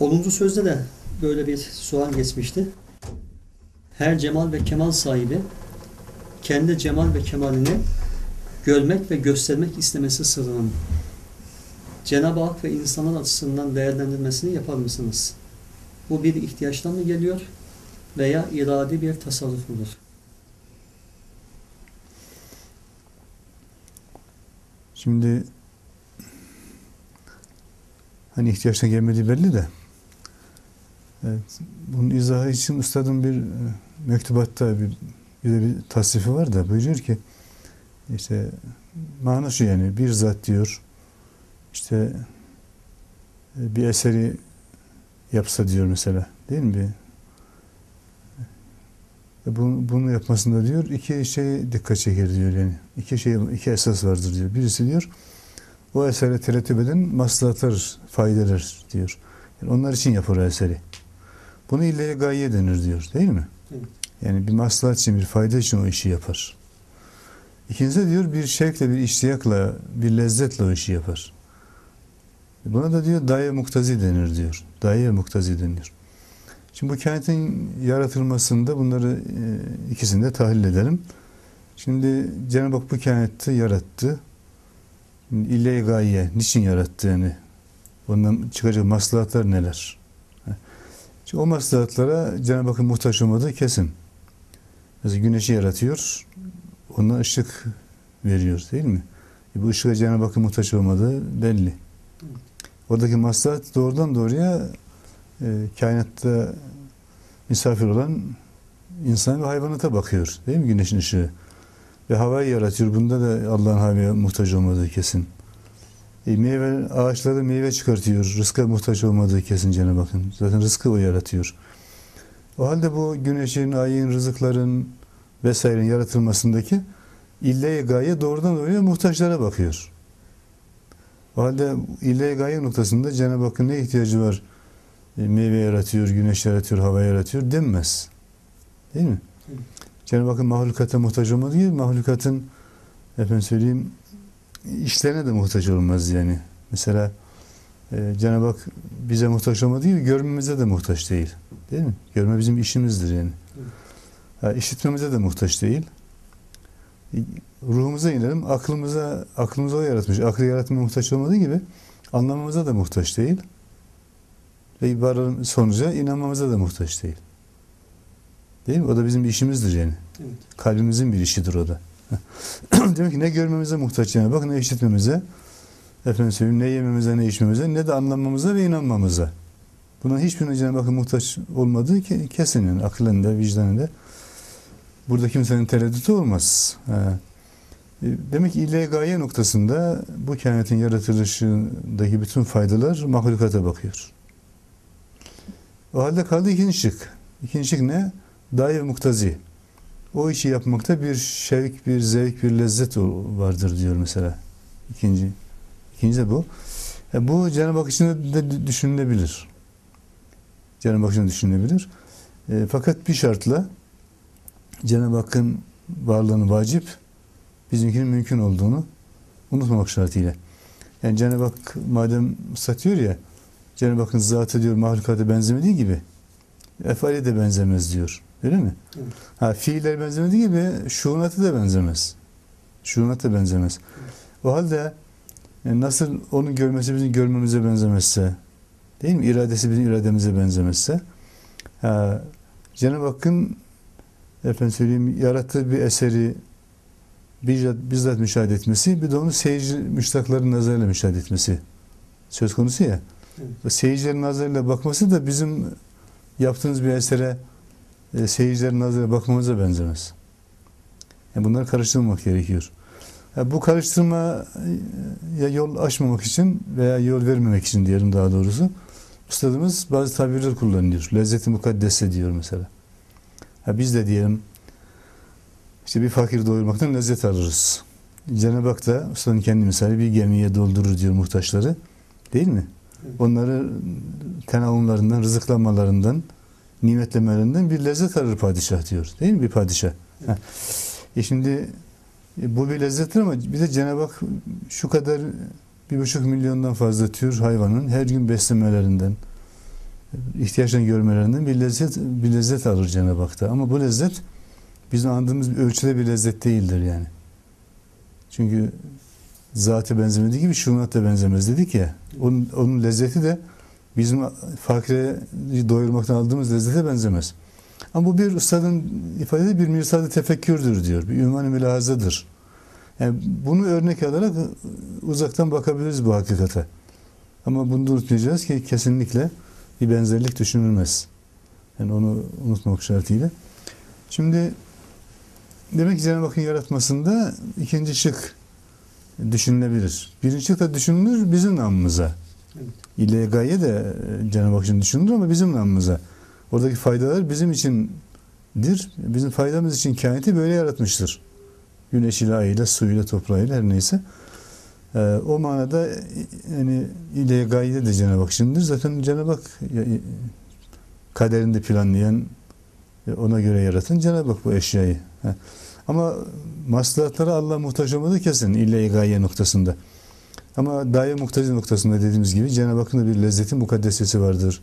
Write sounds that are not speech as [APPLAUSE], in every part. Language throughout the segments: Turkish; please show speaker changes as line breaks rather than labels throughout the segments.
10. sözde de böyle bir soğan geçmişti. Her cemal ve kemal sahibi kendi cemal ve kemalini görmek ve göstermek istemesi sırrının Cenab-ı Hak ve insanlar açısından değerlendirmesini yapar mısınız? Bu bir ihtiyaçtan mı geliyor veya iradi bir tasarruf mudur?
Şimdi hani ihtiyaçtan gelmediği belli de evet, bunun izahı için üstadın bir e, mektubatta bir, bir bir tasnifi var da buyuruyor ki işte mana şu yani bir zat diyor işte e, bir eseri yapsa diyor mesela değil mi? E, bunu, bunu yapmasında diyor iki şey dikkat çeker diyor yani. iki şey iki esas vardır diyor. Birisi diyor o esere terettüp eden maslahatlar, faydeler diyor. Yani onlar için yapar o eseri. Bunu illeye gaye denir diyor değil mi?
Evet.
Yani bir maslahat için, bir fayda için o işi yapar. İkincisi diyor bir şevkle, bir iştiyakla, bir lezzetle o işi yapar. Buna da diyor daye muktazi denir diyor. Daye muktazi denir. Şimdi bu kainatın yaratılmasında bunları e, ikisini de tahlil edelim. Şimdi Cenab-ı Hak bu kainatı yarattı. İlle gaye, niçin yarattı yani? Ondan çıkacak maslahatlar neler? Şimdi o maslahatlara Cenab-ı Hakk'ın muhtaç olmadığı kesin. Mesela güneşi yaratıyor, ona ışık veriyor değil mi? E bu ışığa Cenab-ı Hakk'ın muhtaç olmadığı belli. Oradaki maslahat doğrudan doğruya e, kainatta misafir olan insan ve hayvanata bakıyor. Değil mi güneşin ışığı? Ve havayı yaratıyor. Bunda da Allah'ın havaya muhtaç olmadığı kesin. E, meyve, ağaçları meyve çıkartıyor. Rızka muhtaç olmadığı kesin Cenab-ı Hakk'ın. Zaten rızkı o yaratıyor. O halde bu güneşin, ayın, rızıkların vesairenin yaratılmasındaki ille gaye doğrudan doğruya muhtaçlara bakıyor. O halde ille gaye noktasında Cenab-ı Hakk'ın ne ihtiyacı var? E, meyve yaratıyor, güneş yaratıyor, hava yaratıyor denmez. Değil mi? Cenab-ı Hakk'ın mahlukata muhtaç olmadığı gibi mahlukatın efendim söyleyeyim işlerine de muhtaç olmaz yani. Mesela e, Cenab-ı Hak bize muhtaç olmadığı gibi görmemize de muhtaç değil. Değil mi? Görme bizim işimizdir yani. Ha, işitmemize de muhtaç değil. E, Ruhumuza inelim, aklımıza, aklımıza o yaratmış. Aklı yaratmaya muhtaç olmadığı gibi anlamamıza da muhtaç değil. Ve ibarenin sonuca inanmamıza da muhtaç değil. Değil mi? O da bizim bir işimizdir yani.
Evet.
Kalbimizin bir işidir o da. [CLEARS THROAT] Demek ki ne görmemize muhtaç yani. Bak ne işitmemize, efendim söyleyeyim, ne yememize, ne içmemize, ne de anlamamıza ve inanmamıza. Buna hiçbirine Cenab-ı Hakk'ın muhtaç olmadığı ki kesin yani aklında, vicdanında. Burada kimsenin tereddütü olmaz. Ha. E, Demek ki gaye noktasında bu kainatın yaratılışındaki bütün faydalar mahlukata bakıyor. O halde kaldı ikinci şık. İkinci şık ne? Dair muktazi. O işi yapmakta bir şevk, bir zevk, bir lezzet vardır diyor mesela. İkinci. İkinci de bu. E bu Cenab-ı Hak için de düşünülebilir. Cenab-ı Hak için düşünülebilir. E, fakat bir şartla Cenab-ı Hakk'ın varlığını vacip, bizimkinin mümkün olduğunu unutmamak şartıyla. Yani Cenab-ı Hak madem satıyor ya, Cenab-ı Hakk'ın zatı diyor mahlukata benzemediği gibi efali de benzemez diyor. Öyle mi?
Evet.
Ha, fiiller benzemediği gibi şuunatı da benzemez. Şuunat da benzemez. O halde e, nasıl onun görmesi bizim görmemize benzemezse, değil mi? İradesi bizim irademize benzemezse, ha, Cenab-ı Hakk'ın efendim söyleyeyim yarattığı bir eseri bizzat, bizzat müşahede etmesi, bir de onu seyirci müştakların nazarıyla müşahede etmesi söz konusu ya.
Evet.
Seyircilerin nazarıyla bakması da bizim yaptığımız bir esere e, seyircilerin nazarıyla bakmamıza benzemez. Yani bunları karıştırmamak gerekiyor. Yani bu karıştırma ya yol açmamak için veya yol vermemek için diyelim daha doğrusu. Üstadımız bazı tabirler kullanıyor. Lezzeti mukaddese diyor mesela. Ha biz de diyelim işte bir fakir doyurmaktan lezzet alırız. Cenab-ı Hak da ustanın kendi misali bir gemiye doldurur diyor muhtaçları. Değil mi? Onları tenavumlarından, rızıklanmalarından, nimetlemelerinden bir lezzet alır padişah diyor. Değil mi bir padişah?
Evet.
E şimdi e, bu bir lezzettir ama bir de Cenab-ı Hak şu kadar bir buçuk milyondan fazla tür hayvanın her gün beslemelerinden, ihtiyaçlarını görmelerinden bir lezzet bir lezzet alır Cenab-ı Hak'ta. Ama bu lezzet bizim andığımız bir ölçüde bir lezzet değildir yani. Çünkü zate benzemediği gibi şunat da benzemez dedik ya. Onun, onun lezzeti de bizim fakire doyurmaktan aldığımız lezzete benzemez. Ama bu bir ustadın ifade bir mirsad-ı tefekkürdür diyor. Bir ünvan-ı mülahazadır. Yani bunu örnek alarak uzaktan bakabiliriz bu hakikate. Ama bunu da unutmayacağız ki kesinlikle bir benzerlik düşünülmez. Yani onu unutmak şartıyla. Şimdi demek ki Cenab-ı Hakk'ın yaratmasında ikinci şık düşünülebilir. Birinci şık da düşünülür bizim namımıza.
Evet.
İlle gaye de e, Cenab-ı Hak için düşünülür ama bizim namımıza. Oradaki faydalar bizim içindir. Bizim faydamız için kainatı böyle yaratmıştır. Güneşiyle, ayıyla, suyuyla, toprağıyla her neyse. Ee, o manada e, yani ile gaye de Cenab-ı Hak içindir. Zaten Cenab-ı Hak e, kaderinde planlayan, ona göre yaratan Cenab-ı Hak bu eşyayı. Ama maslahatlara Allah muhtaç olmadığı kesin ille gaye noktasında. Ama daye muhtaç noktasında dediğimiz gibi Cenab-ı Hakk'ın da bir lezzetin mukaddesesi vardır.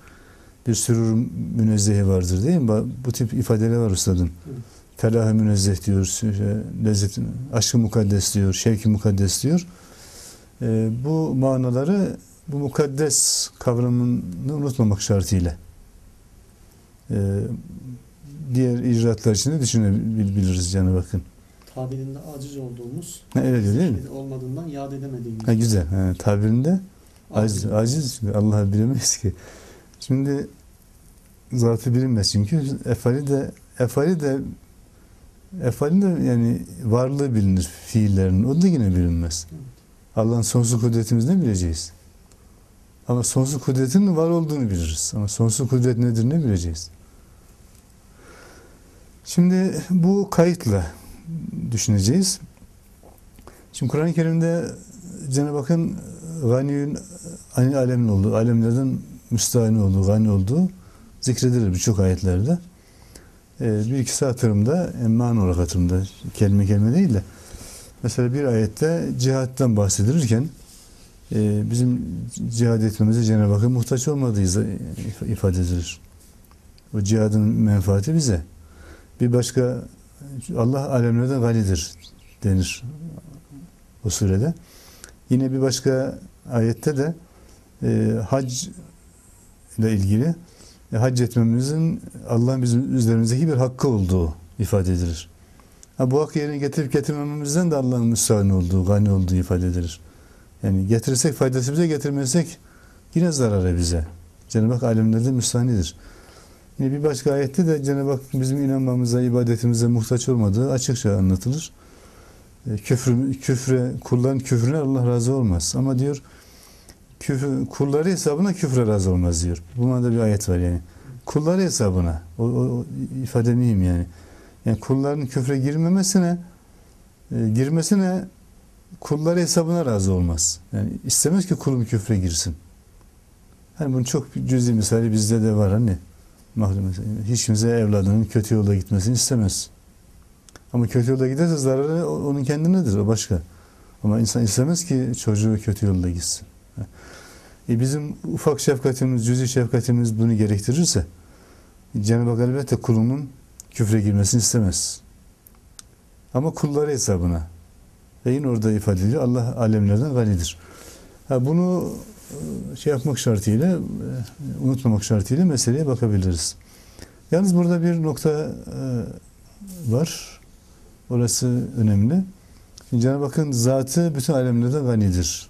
Bir sürur münezzehi vardır değil mi? Bu- tip ifadeler var ustadın.
Evet.
Felahı münezzeh diyor, şey, lezzetin, aşkı mukaddes diyor, şevki mukaddes diyor. Ee, bu manaları bu mukaddes kavramını unutmamak şartıyla ee, diğer icraatlar için de düşünebiliriz Cenab-ı Hakk'ın.
Tabirinde aciz olduğumuz,
diyor değil mi?
olmadığından yad edemediğimiz.
Ha, güzel. Ha, tabirinde
Aciz.
aciz, aciz Allah bilemeyiz ki. Şimdi zatı bilinmez çünkü efali de efali de efali de yani varlığı bilinir fiillerin. O da yine bilinmez.
Evet.
Allah'ın sonsuz kudretimizi ne bileceğiz? Ama sonsuz kudretin var olduğunu biliriz. Ama sonsuz kudret nedir ne bileceğiz? Şimdi bu kayıtla düşüneceğiz. Şimdi Kur'an-ı Kerim'de Cenab-ı Hakk'ın ganiyün ani alemin olduğu, alemlerden müstahini olduğu, gani olduğu zikredilir birçok ayetlerde. Ee, bir ikisi hatırımda, emman olarak hatırımda, kelime kelime değil de mesela bir ayette cihattan bahsedilirken e, bizim cihad etmemize Cenab-ı Hakk'a muhtaç olmadığı ifade edilir. O cihadın menfaati bize. Bir başka Allah alemlerden ganidir denir o surede. Yine bir başka ayette de e, hac ile ilgili e, hac etmemizin Allah'ın bizim üzerimizdeki bir hakkı olduğu ifade edilir. Ha, bu hakkı yerine getirip getirmememizden de Allah'ın müsaade olduğu, gani olduğu ifade edilir. Yani getirirsek faydası bize, getirmezsek yine zararı bize. Cenab-ı Hak alemlerde müstahnidir. Bir başka ayette de Cenab-ı Hak bizim inanmamıza, ibadetimize muhtaç olmadığı açıkça anlatılır. E, Küfrü, küfre, kulların küfrüne Allah razı olmaz. Ama diyor küfür, kulları hesabına küfre razı olmaz diyor. Bu manada bir ayet var yani. Kulları hesabına. O, o, ifade mühim yani. Yani kulların küfre girmemesine e, girmesine kulları hesabına razı olmaz. Yani istemez ki kulum küfre girsin. Hani bunun çok cüzi misali bizde de var hani. Mahlum hiç kimse evladının kötü yolda gitmesini istemez. Ama kötü yolda giderse zararı onun kendinedir, o başka. Ama insan istemez ki çocuğu kötü yolda gitsin. E bizim ufak şefkatimiz, cüzi şefkatimiz bunu gerektirirse Cenab-ı Hak elbette kulunun küfre girmesini istemez. Ama kulları hesabına. Ve yine orada ifade ediyor Allah alemlerden ganidir. Ha, bunu şey yapmak şartıyla, e, unutmamak şartıyla meseleye bakabiliriz. Yalnız burada bir nokta e, var. Orası önemli. Şimdi Cenab-ı Hakk'ın zatı bütün alemlerden ganidir.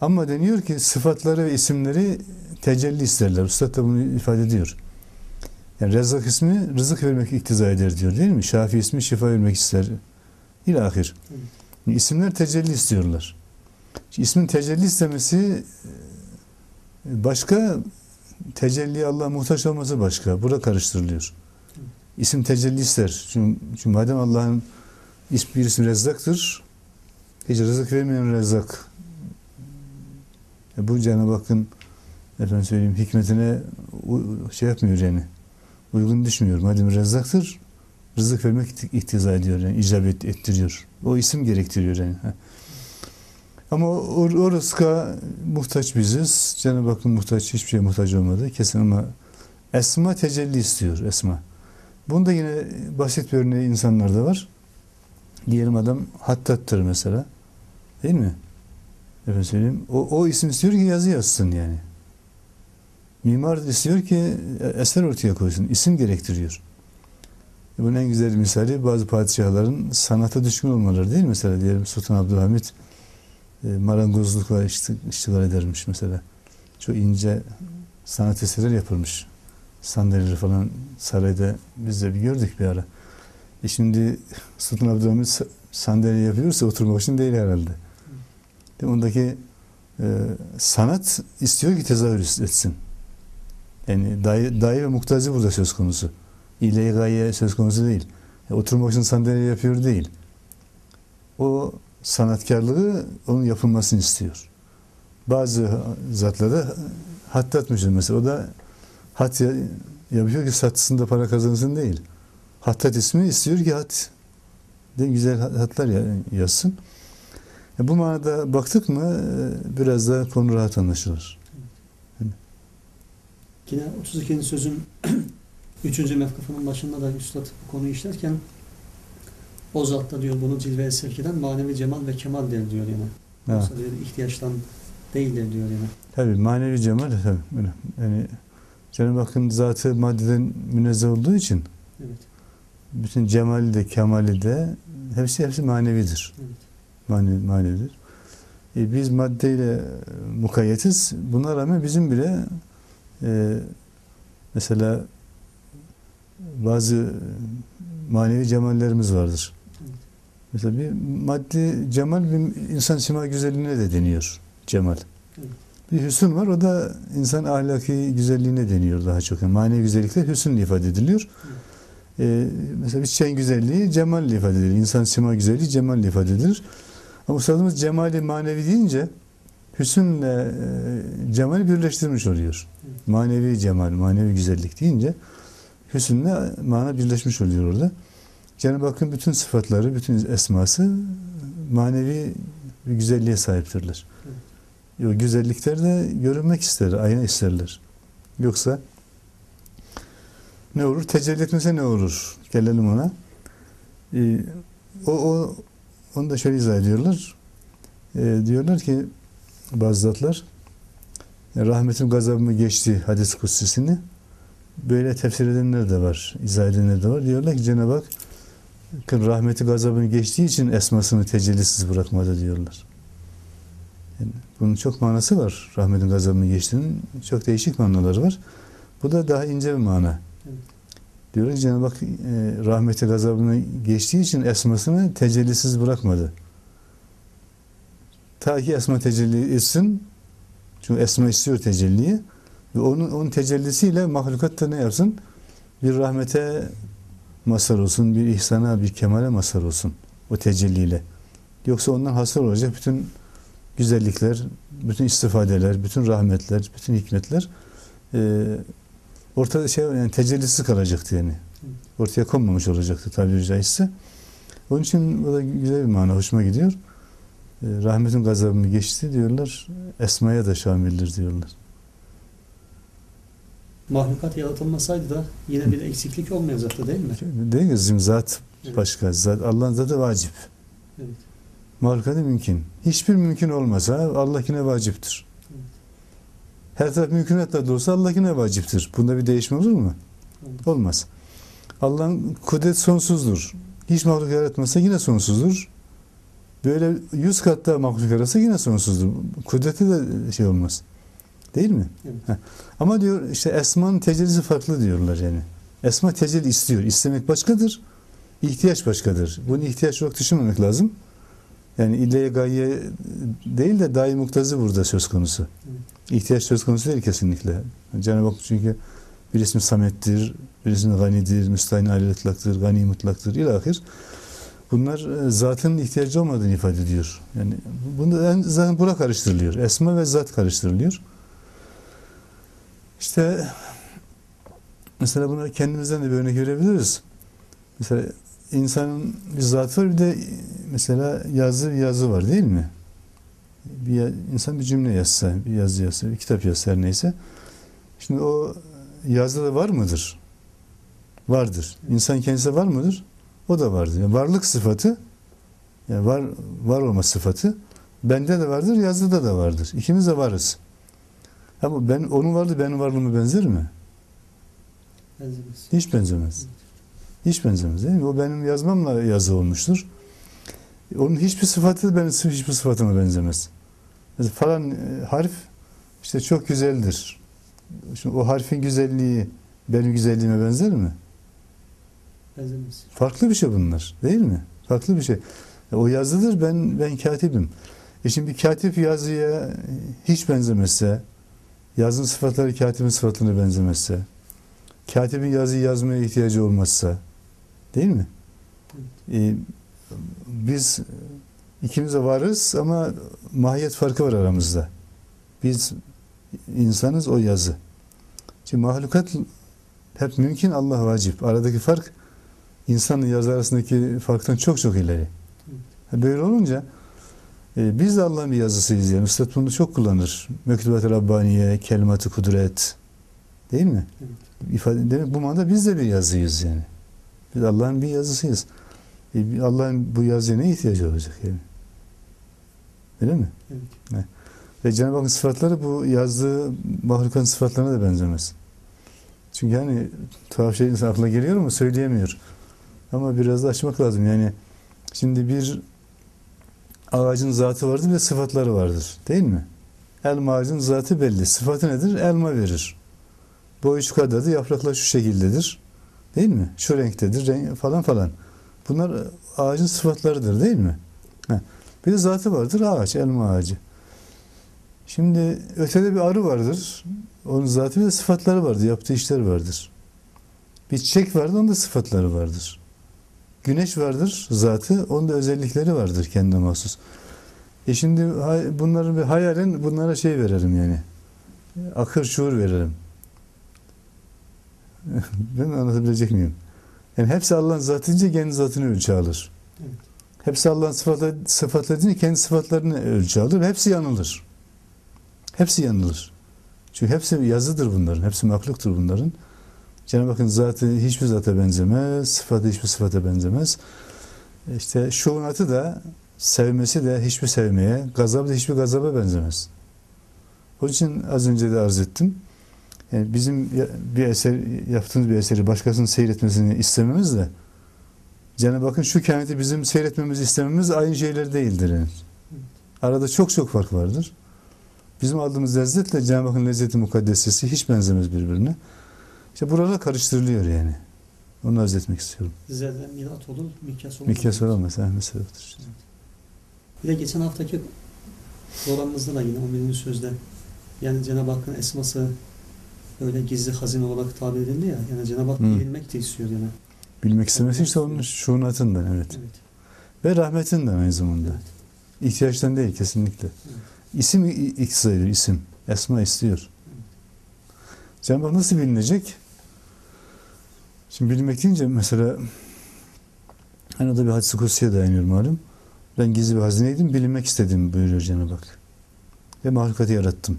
Ama deniyor ki sıfatları ve isimleri tecelli isterler. Üstad da bunu ifade ediyor. Yani Rezzak ismi rızık vermek iktiza eder diyor değil mi? Şafi ismi şifa vermek ister. İlahir.
Evet.
İsimler tecelli istiyorlar. İsmin tecelli istemesi e, başka, tecelli Allah muhtaç olması başka. Burada karıştırılıyor. İsim tecelli ister. Çünkü, çünkü madem Allah'ın ismi bir isim rezzaktır, hiç rızık vermeyen rezzak. E bu Cenab-ı Hakk'ın efendim söyleyeyim hikmetine şey yapmıyor yani. Uygun düşmüyor. Madem rezzaktır, rızık vermek iktiza ediyor yani icabet ettiriyor. O isim gerektiriyor yani. Ama o, rızka muhtaç biziz. Cenab-ı Hakk'ın muhtaç, hiçbir şeye muhtaç olmadı. Kesin ama esma tecelli istiyor esma. Bunda yine basit bir örneği insanlarda var. Diyelim adam hattattır mesela. Değil mi? Efendim söyleyeyim. O, o isim istiyor ki yazı yazsın yani. Mimar istiyor ki eser ortaya koysun. İsim gerektiriyor. E Bunun en güzel misali bazı padişahların sanata düşkün olmaları değil mi? Mesela diyelim Sultan Abdülhamit marangozlukla işti- iştigal edermiş mesela. Çok ince sanat eserler yapılmış. Sandalyeleri falan sarayda biz de bir gördük bir ara. E şimdi Sultan Abdülhamit sa- sandalye yapıyorsa oturmak için değil herhalde. De ondaki e, sanat istiyor ki tezahür etsin. Yani dahi, dahi ve muktazi burada söz konusu. İle gaye söz konusu değil. E, oturmak için sandalye yapıyor değil. O sanatkarlığı onun yapılmasını istiyor. Bazı zatlarda hattatmış mesela. O da hat ya- yapıyor ki satsın da para kazansın değil. Hattat ismi istiyor ki hat de güzel hatlar ya- yazsın. E bu manada baktık mı e, biraz da konu rahat anlaşılır.
Yine 32. sözün [CLEARS THROAT] 3. mefkafının başında da Üstad bu konuyu işlerken o zatta diyor bunu cilveye sevk eden manevi cemal ve kemal der diyor.
Ha.
Yoksa diyor ihtiyaçtan değildir diyor yani.
Tabii manevi cemal tabii öyle. Yani Cenab-ı Hakk'ın zatı maddeden münezzeh olduğu için
Evet.
bütün cemali de kemali de hepsi hepsi manevidir.
Evet.
Manevi, manevidir. E, biz maddeyle mukayyetiz. Buna rağmen bizim bile e, mesela bazı manevi cemallerimiz vardır. Mesela bir maddi cemal bir insan sima güzelliğine de deniyor cemal.
Evet.
Bir hüsn var o da insan ahlaki güzelliğine deniyor daha çok. Yani manevi güzellikle hüsnle ifade ediliyor. Ee, mesela bir çiçeğin güzelliği cemalle ifade edilir. İnsan sima güzelliği cemalle ifade edilir. Ama Üstadımız cemali manevi deyince hüsnle e, cemali birleştirmiş oluyor.
Evet.
Manevi cemal, manevi güzellik deyince hüsnle mana birleşmiş oluyor orada. Cenab-ı Hakk'ın bütün sıfatları, bütün esması manevi bir güzelliğe sahiptirler. O güzellikler de görünmek ister, ayna isterler. Yoksa ne olur? Tecelli etmese ne olur? Gelelim ona. Ee, o, o onu da şöyle izah ediyorlar. Ee, diyorlar ki bazı zatlar rahmetim gazabımı geçti hadis kutsisini böyle tefsir edenler de var, izah edenler de var. Diyorlar ki Cenab-ı Hak rahmeti gazabını geçtiği için esmasını tecellisiz bırakmadı diyorlar. Yani bunun çok manası var. Rahmetin gazabını geçtiğinin çok değişik manaları var. Bu da daha ince bir mana.
Evet.
Diyor ki Cenab-ı Hak e, rahmeti gazabını geçtiği için esmasını tecellisiz bırakmadı. Ta ki esma tecelli etsin. Çünkü esma istiyor tecelliyi. Ve onun, onun tecellisiyle mahlukat da ne yapsın? Bir rahmete mazhar olsun, bir ihsana, bir kemale mazhar olsun. O tecelliyle. Yoksa ondan hasıl olacak bütün güzellikler, bütün istifadeler, bütün rahmetler, bütün hikmetler e, ortada şey yani tecellisiz kalacaktı yani. Ortaya konmamış olacaktı tabiri caizse. Onun için bu da güzel bir mana, hoşuma gidiyor. E, rahmetin gazabını geçti diyorlar. Esmaya da şamildir diyorlar.
Mahlukat yaratılmasaydı da yine bir eksiklik olmayacaktı değil mi?
Değil mi? Bizim zat
Evet.
başka. Zat, Allah'ın zatı vacip.
Evet.
Mahlukatı mümkün. Hiçbir mümkün olmasa Allah'kine vaciptir.
Evet.
Her taraf mümkünatla da olsa Allah'ine vaciptir. Bunda bir değişme olur mu?
Olmaz.
Olmaz. Allah'ın kudret sonsuzdur. Hiç mahluk yaratmasa yine sonsuzdur. Böyle yüz kat daha mahluk yaratsa yine sonsuzdur. Kudreti de şey olmaz. Değil mi?
Evet.
Heh. Ama diyor işte esmanın tecellisi farklı diyorlar yani. Esma tecelli istiyor. İstemek başkadır. ihtiyaç başkadır. Bunu ihtiyaç olarak düşünmemek lazım. Yani ille gaye değil de dahi muktazı burada söz konusu. İhtiyaç söz konusu değil kesinlikle. Cenab-ı Hak çünkü bir ismi Samet'tir, bir ismi Gani'dir, Müstahin alel ıtlaktır, Gani mutlaktır, ilahir. Bunlar e, zatın ihtiyacı olmadığını ifade ediyor. Yani bunu en- zaten buna karıştırılıyor. Esma ve zat karıştırılıyor. İşte mesela buna kendimizden de bir örnek verebiliriz. Mesela insanın bir zatı var bir de mesela yazı yazı var değil mi? Bir insan bir cümle yazsa, bir yazı yazsa, bir kitap yazsa her neyse. Şimdi o yazıda var mıdır? Vardır. İnsan kendisi var mıdır? O da vardır. Yani varlık sıfatı, yani var var olma sıfatı bende de vardır, yazıda da vardır. İkimiz de varız. Ama ben onun varlığı benim varlığıma benzer mi?
Benzemez.
Hiç benzemez. Hiç benzemez değil mi? O benim yazmamla yazı olmuştur. Onun hiçbir sıfatı benim hiçbir sıfatıma benzemez. Mesela falan e, harf işte çok güzeldir. Şimdi o harfin güzelliği benim güzelliğime benzer mi?
Benzemez.
Farklı bir şey bunlar değil mi? Farklı bir şey. O yazıdır ben ben katibim. E şimdi katip yazıya hiç benzemezse, yazının sıfatları katibin sıfatlarına benzemezse, katibin yazıyı yazmaya ihtiyacı olmazsa, değil mi? E, biz ikimiz de varız ama mahiyet farkı var aramızda. Biz insanız, o yazı. Şimdi mahlukat hep mümkün, Allah vacip. Aradaki fark insanla yazı arasındaki farktan çok çok ileri. Böyle olunca e, biz de Allah'ın bir yazısıyız yani. Üstad bunu çok kullanır. Mektubat-ı Rabbaniye, kelimat-ı kudret. Değil mi?
Evet.
İfade, demek bu manada biz de bir yazıyız yani. Biz Allah'ın bir yazısıyız. E, Allah'ın bu yazıya ne ihtiyacı olacak yani? Öyle mi?
Evet.
Ve Cenab-ı Hakk'ın sıfatları bu yazdığı mahlukatın sıfatlarına da benzemez. Çünkü hani tuhaf şey insan aklına geliyor ama söyleyemiyor. Ama biraz da açmak lazım. Yani şimdi bir ağacın zatı vardır ve sıfatları vardır. Değil mi? Elma ağacın zatı belli. Sıfatı nedir? Elma verir. Boyu şu kadardır, yapraklar şu şekildedir. Değil mi? Şu renktedir renk falan falan. Bunlar ağacın sıfatlarıdır değil mi? Bir de zatı vardır ağaç, elma ağacı. Şimdi ötede bir arı vardır. Onun zatı ve sıfatları vardır. Yaptığı işler vardır. Bir çiçek vardır. Onun da sıfatları vardır. Güneş vardır. Zatı. Onun da özellikleri vardır kendine mahsus. E şimdi bunların bir hayalen bunlara şey verelim yani. Akır şuur verelim. [LAUGHS] ben anlatabilecek miyim? Yani hepsi Allah'ın zatı deyince kendi zatını ölçü alır.
Evet.
Hepsi Allah'ın sıfatları, sıfatları deyince kendi sıfatlarını ölçü alır. Hepsi yanılır. Hepsi yanılır. Çünkü hepsi yazıdır bunların. Hepsi mahluktur bunların. Cenab-ı Hakk'ın zatı hiçbir zata benzemez. Sıfatı hiçbir sıfata benzemez. İşte şuunatı da sevmesi de hiçbir sevmeye, gazabı da hiçbir gazaba benzemez. Onun için az önce de arz ettim. Yani bizim bir eser yaptığımız bir eseri başkasının seyretmesini istememiz de Cenab-ı Hakk'ın şu kainatı bizim seyretmemizi istememiz aynı şeyler değildir. Yani. Arada çok çok fark vardır. Bizim aldığımız lezzetle Cenab-ı Hakk'ın lezzeti mukaddesesi hiç benzemez birbirine. İşte burada karıştırılıyor yani. Onu arz etmek istiyorum.
Zerre milat olur, mikyas olur.
Mikyas olamaz. Mesela odur işte.
Bir de geçen haftaki programımızda da yine 11. sözde yani Cenab-ı Hakk'ın esması böyle gizli hazine olarak tabir edildi ya. Yani Cenab-ı Hak
Hı.
bilinmek de istiyor yani.
Bilmek istemesi işte onun şuunatından evet.
Evet.
Ve rahmetinden aynı zamanda.
evet.
İhtiyaçtan değil kesinlikle. İsim i- iktiza ediyor, isim. Esma istiyor. Cenab-ı Hak nasıl bilinecek? Şimdi bilmek deyince mesela hani o da bir hadis-i kutsiye dayanıyor malum. Ben gizli bir hazineydim, bilinmek istedim buyuruyor Cenab-ı Hak. Ve mahlukatı yarattım.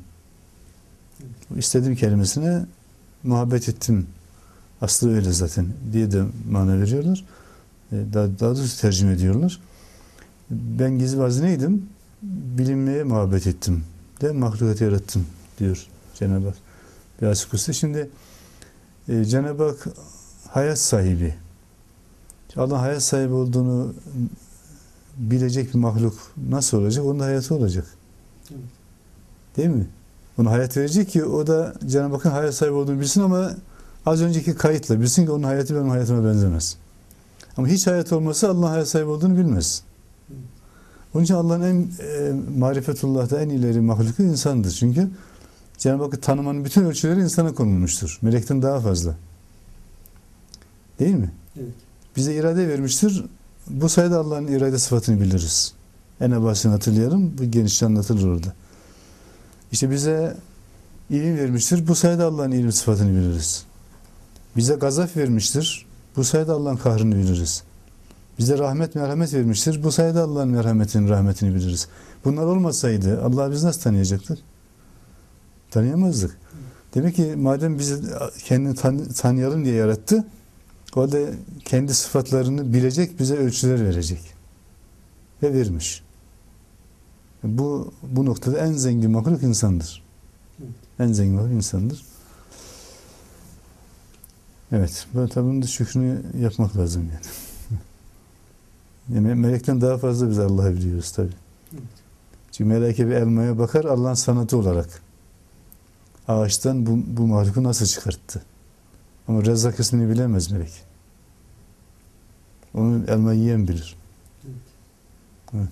Bu istediğim kelimesine muhabbet ettim. Aslı öyle zaten diye de mana veriyorlar. E, Daha, daha doğrusu tercüme ediyorlar. Ben gizli bir hazineydim, bilinmeye muhabbet ettim de mahlukatı yarattım diyor Cenab-ı Hak. Bir açık. Şimdi e, Cenab-ı Hak hayat sahibi. Allah hayat sahibi olduğunu bilecek bir mahluk nasıl olacak? Onun hayatı olacak.
Evet.
Değil mi? Ona hayat verecek ki o da Cenab-ı Hakk'ın hayat sahibi olduğunu bilsin ama az önceki kayıtla bilsin ki onun hayatı benim hayatıma benzemez. Ama hiç hayat olmasa Allah'ın hayat sahibi olduğunu bilmez. Onun için Allah'ın en e, marifetullah'ta en ileri mahluku insandır. Çünkü Cenab-ı Hakk'ı tanımanın bütün ölçüleri insana konulmuştur. Melekten daha fazla. Değil mi?
Evet.
Bize irade vermiştir. Bu sayede Allah'ın irade sıfatını biliriz. En başını hatırlayalım. Bu genişçe anlatılır orada. İşte bize ilim vermiştir. Bu sayede Allah'ın ilim sıfatını biliriz. Bize gazap vermiştir. Bu sayede Allah'ın kahrını biliriz. Bize rahmet merhamet vermiştir. Bu sayede Allah'ın merhametini, rahmetini biliriz. Bunlar olmasaydı Allah'ı biz nasıl tanıyacaktık? Tanıyamazdık. Demek ki madem bizi kendini tan- tanıyalım diye yarattı, o da kendi sıfatlarını bilecek, bize ölçüler verecek. Ve vermiş. Bu bu noktada en zengin mahluk insandır. En zengin mahluk insandır. Evet, bu tabi bunun da şükrünü yapmak lazım yani. [LAUGHS] yani melekten daha fazla biz Allah'ı biliyoruz tabi.
Evet.
Çünkü meleke bir elmaya bakar Allah'ın sanatı olarak. Ağaçtan bu, bu mahluku nasıl çıkarttı? Ama Rezzak ismini bilemez melek. Onu elma yiyen bilir.
Evet.
Evet.